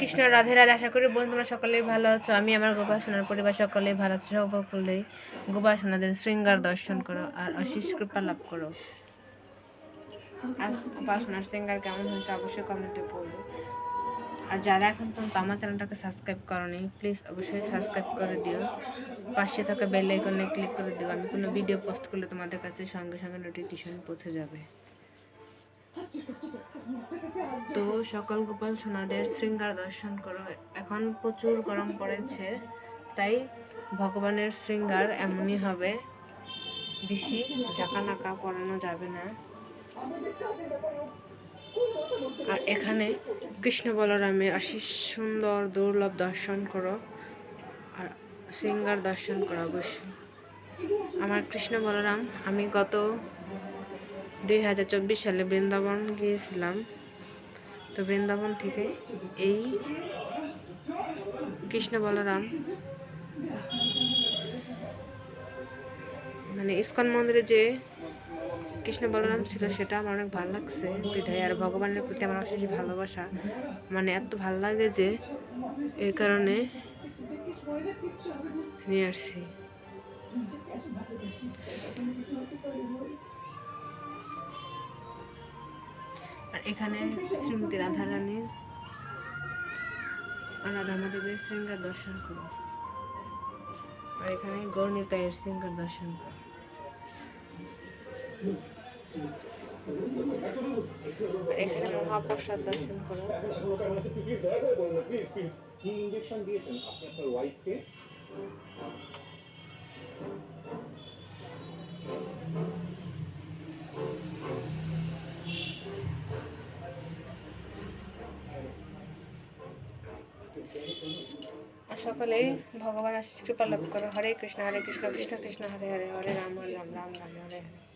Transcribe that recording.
কৃষ্ণ, রাধে রাধে, আশা করি বন্ধুরা সকলেই ভালো আছো। আমি আমার গোপাসনার পরিবার, সকলেই ভালো আছো। সকলেই গোপাসনাদের শৃঙ্গার দর্শন করো আর আশিস কৃপা লাভ করো। আজ গোপাসনার শৃঙ্গার কেমন হয়েছে অবশ্যই কমেন্টে বলবে আর যারা এখন পর্যন্ত আমার চ্যানেলটাকে সাবস্ক্রাইব করনি প্লিজ অবশ্যই সাবস্ক্রাইব করে দিও। পাশে থাকা বেল আইকনে ক্লিক করে দিও। আমি কোনো ভিডিও পোস্ট করলে তোমাদের কাছে সঙ্গে সঙ্গে নোটিফিকেশন পৌঁছে যাবে। তো সকল গোপাল সোনাদের শৃঙ্গার দর্শন করো। এখন প্রচুর গরম পড়েছে, তাই ভগবানের শৃঙ্গার এমনই হবে। বেশি জাকা নাকা পরানো যাবে না। আর এখানে কৃষ্ণ বলরামের আশিস সুন্দর দুর্লভ দর্শন করো আর শৃঙ্গার দর্শন করো অবশ্যই। আমার কৃষ্ণ বলরাম, আমি গত দুই হাজার চব্বিশ সালে বৃন্দাবন গিয়েছিলাম। তো বৃন্দাবন থেকে এই কৃষ্ণ বলরাম মানে ইস্কন মন্দিরে যে কৃষ্ণ বলরাম ছিল, সেটা আমার অনেক ভালো লাগছে বিধায়। আর ভগবানের প্রতি আমার অশেষ ভালোবাসা। মানে এত ভালো লাগে যে এই কারণে নিয়ে আসছি। আর এখানে শ্রীমতী রাধারানী আর রাধা মাধবের শৃঙ্গার দর্শন করো আর এখানে গৌরনীতায়ের শৃঙ্গার দর্শন করো এখানে মহাপ্রসাদ দর্শন করো ইঞ্জেকশন দিয়েছেন আপনি আপনার ওয়াইফকে আর সকলেই ভগবান আশিস কৃপা লাভ করো। হরে কৃষ্ণ হরে কৃষ্ণ কৃষ্ণ কৃষ্ণ, হরে হরে হরে রাম হরে রাম রাম রাম, হরে হরে।